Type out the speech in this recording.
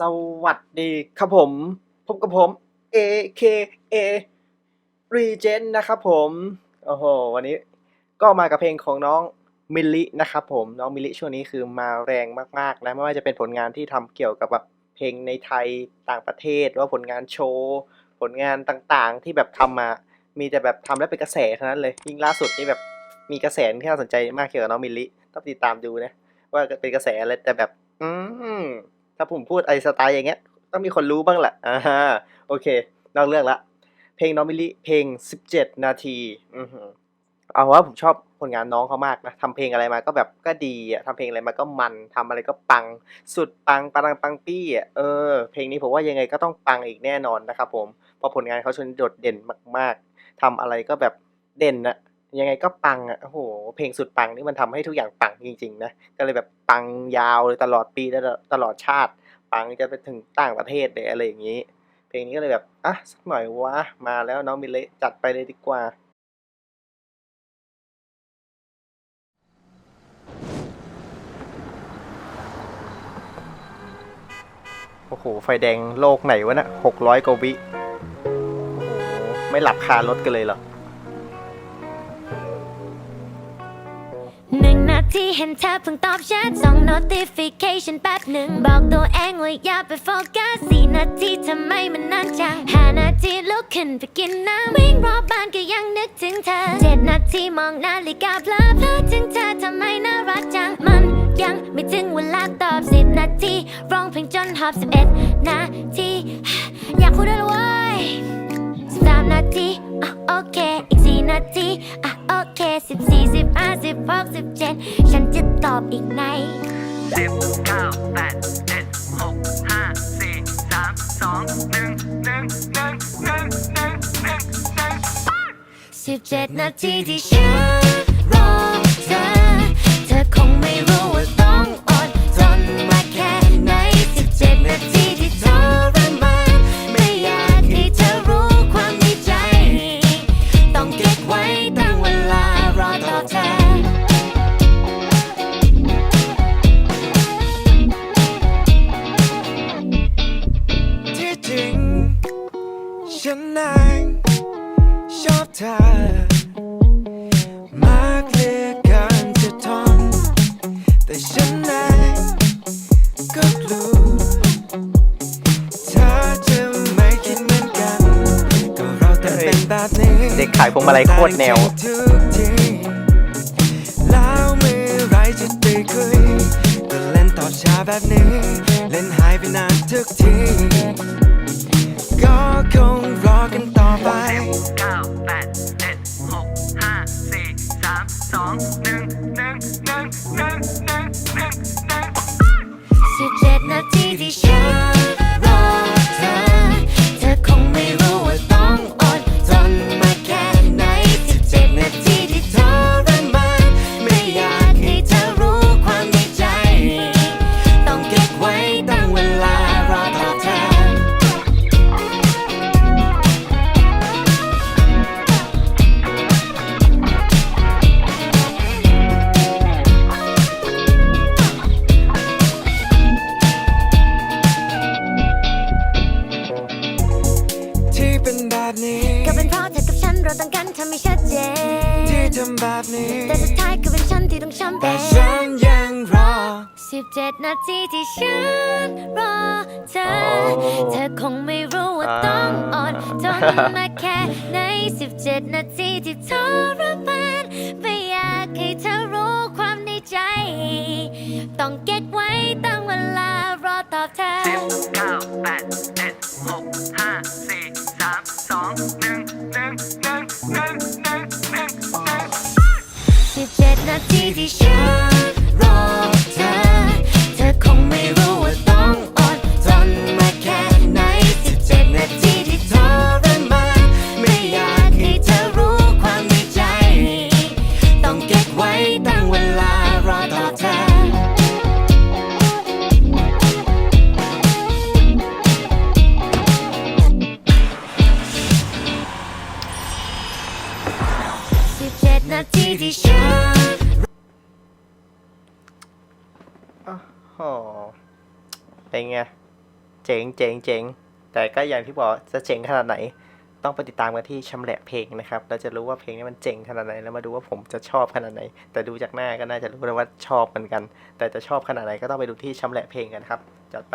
สวัสดีครับผมพบกับผม AKA Regen นะครับผมโอ้โหวันนี้ก็มากับเพลงของน้องมิลลินะครับผมน้องมิลลิช่วงนี้คือมาแรงมากๆนะไม่ว่าจะเป็นผลงานที่ทำเกี่ยวกับแบบเพลงในไทยต่างประเทศหรือว่าผลงานโชว์ผลงานต่างๆ ที่แบบทำมา มีแต่แบบทำแล้วเป็นกระแสเท่านั้นเลยยิ่งล่าสุดนี่แบบมีกระแสที่น่าสนใจมากเกี่ยวกับน้องมิลลิต้องติดตามดูนะว่าเป็นกระแสอะไรแต่แบบ อืม ถ้าผมพูดไอสไตล์อย่างเงี้ยต้องมีคนรู้บ้างแหละอ่าฮะโอเคนอกเรื่องละ เพลงน้องมิลลิเพลง 17 นาทีอือหือเอาว่าผมชอบผลงานน้องเขามากนะทำเพลงอะไรมาก็แบบก็ดีอะทำเพลงอะไรมาก็มันทำอะไรก็ปัง สุดปังปังปังปี้อะเออ เพลงนี้ผมว่ายังไงก็ต้องปังอีกแน่นอนนะครับผมเพราะผลงานเขาชนโดดเด่นมาก ๆทำอะไรก็แบบเด่นอะ ยังไงก็ปังอะโอ้โห เพลงสุดปังนี่มันทำให้ทุกอย่างปังจริง ๆ นะ ก็เลยแบบปังยาวเลยตลอดปีและตลอดชาติ ปังจะไปถึงต่างประเทศเลยอะไรอย่างนี้ เพลงนี้ก็เลยแบบอะสักหน่อยวะมาแล้วน้องมิลเลจัดไปเลยดีกว่าโอ้โห ไฟแดงโลกไหนวะนะหกร้อยกว่าวิ โอ้โห ไม่หลับคารถกันเลยเหรอ ที่เห็นเธอเพิ่งตอบแชทสอง notification แป๊บหนึ่ง บอกตัวเองว่าอย่าไปโฟกัสสี่นาทีทำไมมันนานจังห้านาทีลุกขึ้นไปกินน้ำวิ่งรอบบ้านก็ยังนึกถึงเธอเจ็ดนาทีมองนาฬิกาเพลอเพลอถึงเธอทำไมน่ารักจังมันยังไม่ถึงเวลาตอบสิบนาทีร้องเพลงจนหอบสิบเอ็ดนาทีอยากพูดด้วยเว้ยสามนาทีอะโอเค อีกสี่นาทีอะโอเคสิบสี่สิบห้าสิบหกสิบเจ็ด อบอีกในสิบเก้าแปดเจ็ดหกห้าสี่สามสองหนึ่งหนึ่งหนึ่งหนึ่งหนึ่งหนึ่งหนึ่งสิบเจ็ดนาทีที่ฉัน เธอมากเลือเกินจะทนแต่ฉันนั้นก็กลัวเธอจะไม่คิดเหมือนกัน ก็เราแต่เป็นแบบนี้เด็กขายพวงมาลัยโคตรแนว ทุกทีแล้วเมื่อไรจะได้คุยเล่นตอช้าแบบนี้ เล่นหายไปนานทุกที ที่นทำแบบนี้ แต่สุดท้ายก็เป็นฉันที่ต้องช้ำแต่เองฉันยังรอสิบเจ็ดนาทีที่ฉันรอเธอโอ้เธอคงไม่รู้ว่าต้องอดทนมาแค่ในสิบเจ็ดนาทีที่ทรมานไม่อยากให้เธอรู้ความในใจ ต้องเก็บไว้ตั้ ดนาทีที่ฉันโอ้โหเป็นไง เจ๋งเจ๋งเจ๋งแต่ก็อย่างที่บอกจะเจ๋งขนาดไหน ต้องไปติดตามกันที่ชำแหละเพลงนะครับเราจะรู้ว่าเพลงนี้มันเจ๋งขนาดไหนแล้วมาดูว่าผมจะชอบขนาดไหน แต่ดูจากหน้าก็น่าจะรู้แล้วว่าชอบเหมือนกัน แต่จะชอบขนาดไหนก็ต้องไปดูที่ชำแหละเพลงกันครับ จัดไป